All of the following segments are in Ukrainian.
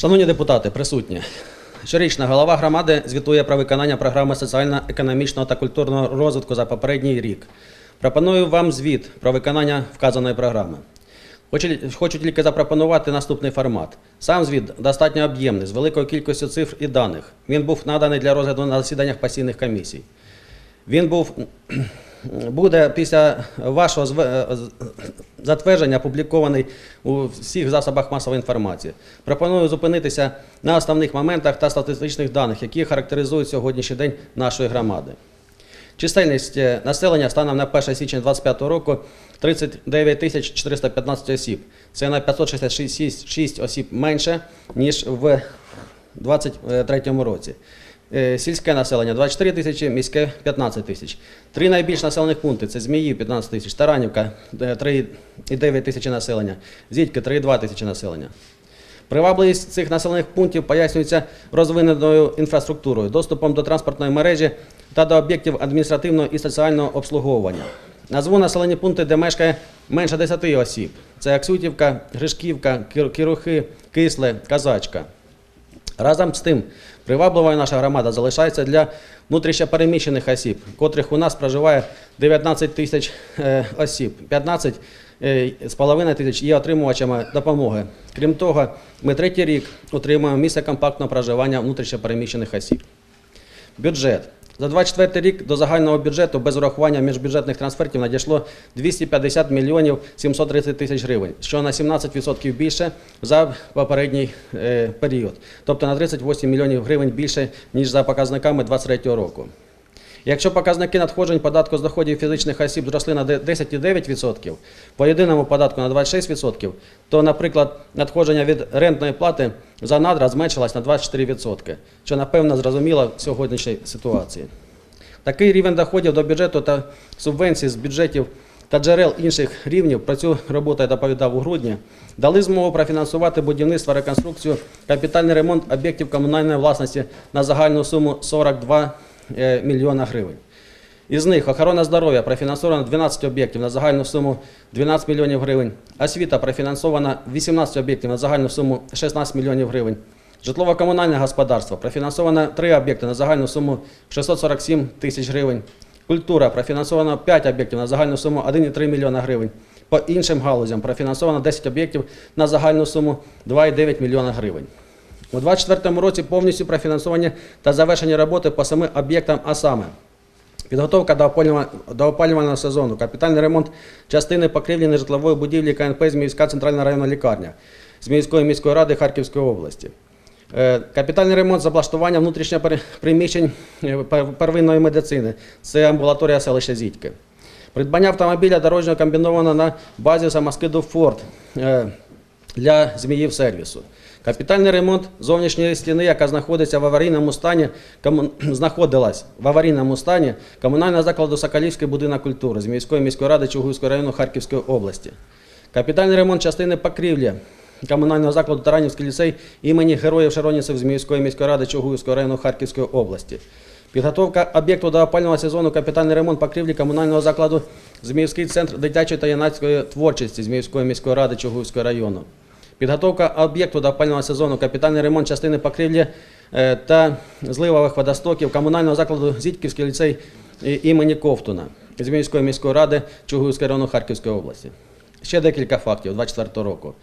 Шановні депутати, присутні. Щорічна голова громади звітує про виконання програми соціально-економічного та культурного розвитку за попередній рік. Пропоную вам звіт про виконання вказаної програми. Хочу, тільки запропонувати наступний формат. Сам звіт достатньо об'ємний, з великою кількістю цифр і даних. Він був наданий для розгляду на засіданнях постійних комісій. Він був буде після вашого е, затвердження опублікований у всіх засобах масової інформації. Пропоную зупинитися на основних моментах та статистичних даних, які характеризують сьогоднішній день нашої громади. Чисельність е, населення станом на 1 січня 2025 року 39 тисяч 415 осіб. Це на 566 осіб менше, ніж в 2023 році. Е, Сільське населення 24 тисячі, міське 15 тисяч. Три найбільш населених пункти це Зміїв 15 тисяч, Таранівка е, 3,9 тисячі населення, Зітьки 3,2 тисячі населення. Привабливість цих населених пунктів пояснюється розвиненою інфраструктурою, доступом до транспортної мережі та до об'єктів адміністративного і соціального обслуговування. Назву населені пункти, де мешкає менше 10 осіб. Це Аксютівка, Гришківка, Кірухи, Кисле, Казачка. Разом з тим, привабливою наша громада залишається для внутрішньопереміщених осіб, котрих у нас проживає 19 тисяч е, осіб, 15 е, з половиною тисяч є отримувачами допомоги. Крім того, ми третій рік отримуємо місце компактного проживання внутрішньопереміщених осіб. Бюджет. За 24 рік до загального бюджету без урахування міжбюджетних трансфертів надійшло 250 мільйонів 730 тисяч гривень, що на 17% більше за попередній е, період, тобто на 38 мільйонів гривень більше, ніж за показниками 2023 року. Якщо показники надходжень податку з доходів фізичних осіб зросли на 10,9%, по єдиному податку на 26%, то, наприклад, надходження від рентної плати за надра зменшилось на 24%, що напевно зрозуміло в сьогоднішній ситуації. Такий рівень доходів до бюджету та субвенцій з бюджетів та джерел інших рівнів, про цю роботу я доповідав у грудні, дали змогу профінансувати будівництво, реконструкцію, капітальний ремонт об'єктів комунальної власності на загальну суму 42 е, мільйона гривень. Із них охорона здоров'я профінансовано 12 об'єктів на загальну суму 12 мільйонів гривень. Освіта профінансована 18 об'єктів на загальну суму 16 мільйонів гривень. Житлово-комунальне господарство профінансовано 3 об'єкти на загальну суму 647 тисяч гривень. Культура профінансовано 5 об'єктів на загальну суму 1,3 мільйона гривень. По іншим галузям профінансовано 10 об'єктів на загальну суму 2,9 мільйона гривень. У 2024 році повністю профінансовані та завершені роботи по семи об'єктам, а саме Підготовка до опалювального, сезону, капітальний ремонт частини покрівлі нежитлової будівлі КНП Зміївська центральна районна лікарня Зміївської міської ради Харківської області. Е, Капітальний ремонт з облаштування внутрішніх приміщень е, первинної медицини. Це амбулаторія селища Зітьки. Придбання автомобіля дорожнього комбінованого на базі самоскиду Форд е, для зміїв сервісу. Капітальний ремонт зовнішньої стіни, яка знаходиться в аварійному стані, кому... знаходилась в аварійному стані комунального закладу Соколівський будинок культури з міської міської ради Чугуївського району Харківської області. Капітальний ремонт частини покрівлі комунального закладу Таранівський ліцей імені Героїв Шаронівців з міської міської ради Чугуївського району Харківської області. Підготовка об'єкту до опального сезону капітальний ремонт покрівлі комунального закладу Зміївський центр дитячої та юнацької творчості Зміївської міської ради Чугуївського району. Підготовка об'єкту до опального сезону, капітальний ремонт частини покрівлі е, та зливових водостоків комунального закладу Зітьківський ліцей імені Ковтуна Зміївської міської ради Чугуївського району Харківської області. Ще декілька фактів 24 року.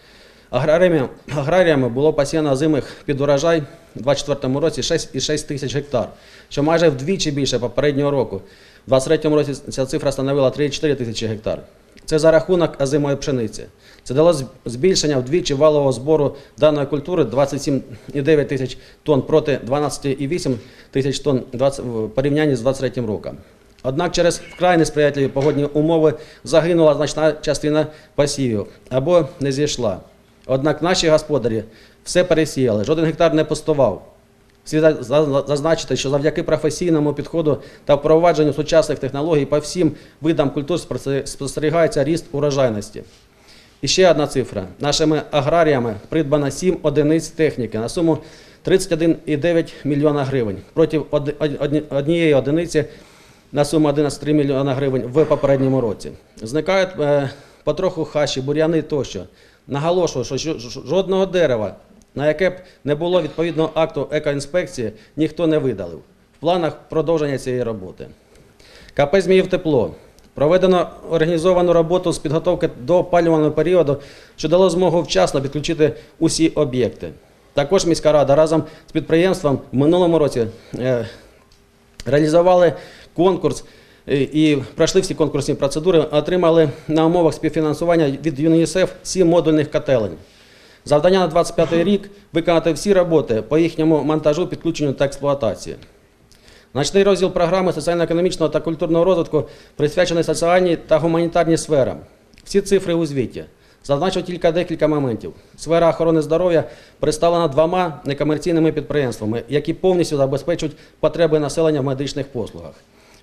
Аграріями, аграріями було посіяно озимих під урожай у 2024 році 6,6 тисяч гектар, що майже вдвічі більше попереднього року. У 2023 році ця цифра становила 3,4 тисячі гектар. Це за рахунок озимої пшениці. Це дало збільшення вдвічі валового збору даної культури 27,9 тисяч тонн проти 12,8 тисяч тонн в порівнянні з 2023 роком. Однак через вкрай несприятливі погодні умови загинула значна частина посівів або не зійшла. Однак наші господарі все пересіяли, жоден гектар не пустував. Слід за- за- зазначити, що завдяки професійному підходу та впровадженню сучасних технологій по всім видам культур спостерігається ріст урожайності. І ще одна цифра. Нашими аграріями придбано 7 одиниць техніки на суму 31,9 мільйона гривень проти однієї одиниці на суму 11,3 мільйона гривень в попередньому році. Зникають е, потроху хащі, бур'яни тощо. Наголошую, що жодного дерева на яке б не було відповідного акту екоінспекції, ніхто не видалив. В планах продовження цієї роботи. КП «Зміїв тепло. Проведено організовану роботу з підготовки до опалювального періоду, що дало змогу вчасно підключити усі об'єкти. Також міська рада разом з підприємством в минулому році е, реалізували конкурс е, і пройшли всі конкурсні процедури, отримали на умовах співфінансування від ЮНІСЕФ сім модульних котелень. Завдання на 25 рік виконати всі роботи по їхньому монтажу, підключенню та експлуатації. Значний розділ програми соціально-економічного та культурного розвитку присвячений соціальній та гуманітарній сферам. Всі цифри у звіті. Зазначу тільки декілька моментів. Сфера охорони здоров'я представлена двома некомерційними підприємствами, які повністю забезпечують потреби населення в медичних послугах.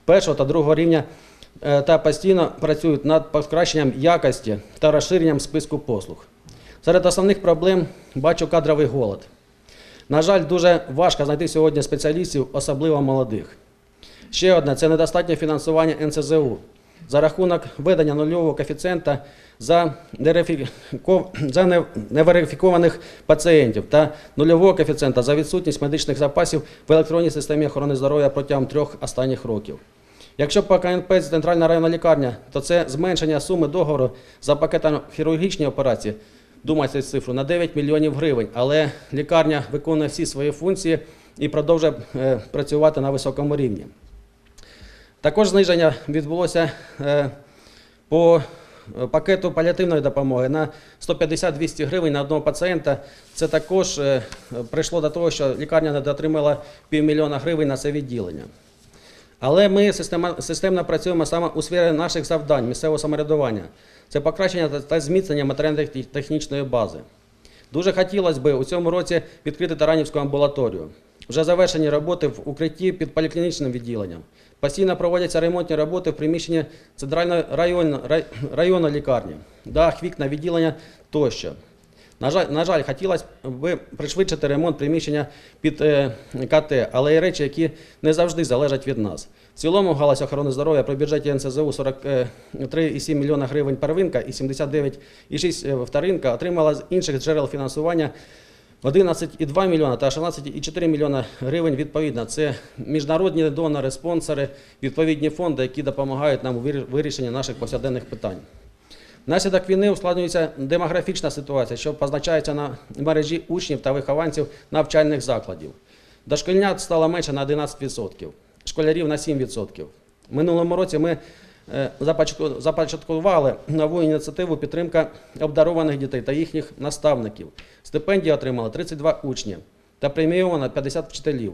Першого та другого рівня е, та постійно працюють над покращенням якості та розширенням списку послуг. Серед основних проблем бачу кадровий голод. На жаль, дуже важко знайти сьогодні спеціалістів, особливо молодих. Ще одне це недостатнє фінансування НСЗУ. За рахунок введення нульового коефіцієнта за, неверифікованих пацієнтів та нульового коефіцієнта за відсутність медичних запасів в електронній системі охорони здоров'я протягом трьох останніх років. Якщо по КНП це центральна районна лікарня, то це зменшення суми договору за пакетом хірургічні операції, думайте цифру, на 9 мільйонів гривень, але лікарня виконує всі свої функції і продовжує е, працювати на високому рівні. Також зниження відбулося е, по е, пакету паліативної допомоги на 150-200 гривень на одного пацієнта. Це також прийшло до того, що лікарня не дотримала півмільйона гривень на це відділення. Але ми системно працюємо саме у сфері наших завдань місцевого самоврядування. Це покращення та- зміцнення матеріально-технічної бази. Дуже хотілося б у цьому році відкрити Таранівську амбулаторію. Вже завершені роботи в укритті під поліклінічним відділенням. Постійно проводяться ремонтні роботи в приміщенні центральної районної, рай- районної лікарні, дах, вікна, відділення тощо. На жаль, на жаль, хотілося б пришвидшити ремонт приміщення під е, КТ, але є речі, які не завжди залежать від нас. В цілому галузь охорони здоров'я при бюджеті НСЗУ 43,7 мільйона гривень первинка і 79,6 вторинка отримала з інших джерел фінансування 11,2 мільйона та 16,4 мільйона гривень відповідно. Це міжнародні донори, спонсори, відповідні фонди, які допомагають нам у вирішенні наших повсякденних питань. Внаслідок війни ускладнюється демографічна ситуація, що позначається на мережі учнів та вихованців навчальних закладів. Дошкільнят стало менше на 11%, школярів на 7%. В минулому році ми е, започаткували нову ініціативу підтримка обдарованих дітей та їхніх наставників. Стипендії отримали 32 учні та премійовано 50 вчителів.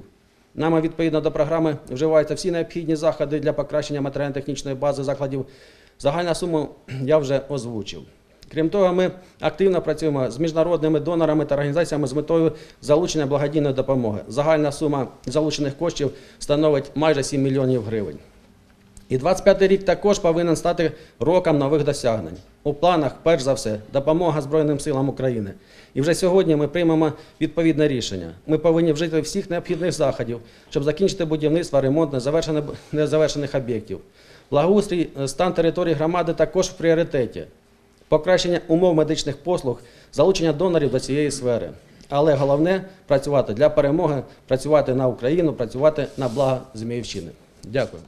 Нами відповідно до програми вживаються всі необхідні заходи для покращення матеріально-технічної бази закладів. Загальна сума я вже озвучив. Крім того, ми активно працюємо з міжнародними донорами та організаціями з метою залучення благодійної допомоги. Загальна сума залучених коштів становить майже 7 мільйонів гривень. І 25-й рік також повинен стати роком нових досягнень. У планах, перш за все, допомога Збройним силам України. І вже сьогодні ми приймемо відповідне рішення. Ми повинні вжити всіх необхідних заходів, щоб закінчити будівництво, ремонт незавершених- об'єктів. Благоустрій, е, стан території громади також в пріоритеті. Покращення умов медичних послуг, залучення донорів до цієї сфери. Але головне працювати для перемоги, працювати на Україну, працювати на благо Зміївщини. Дякую.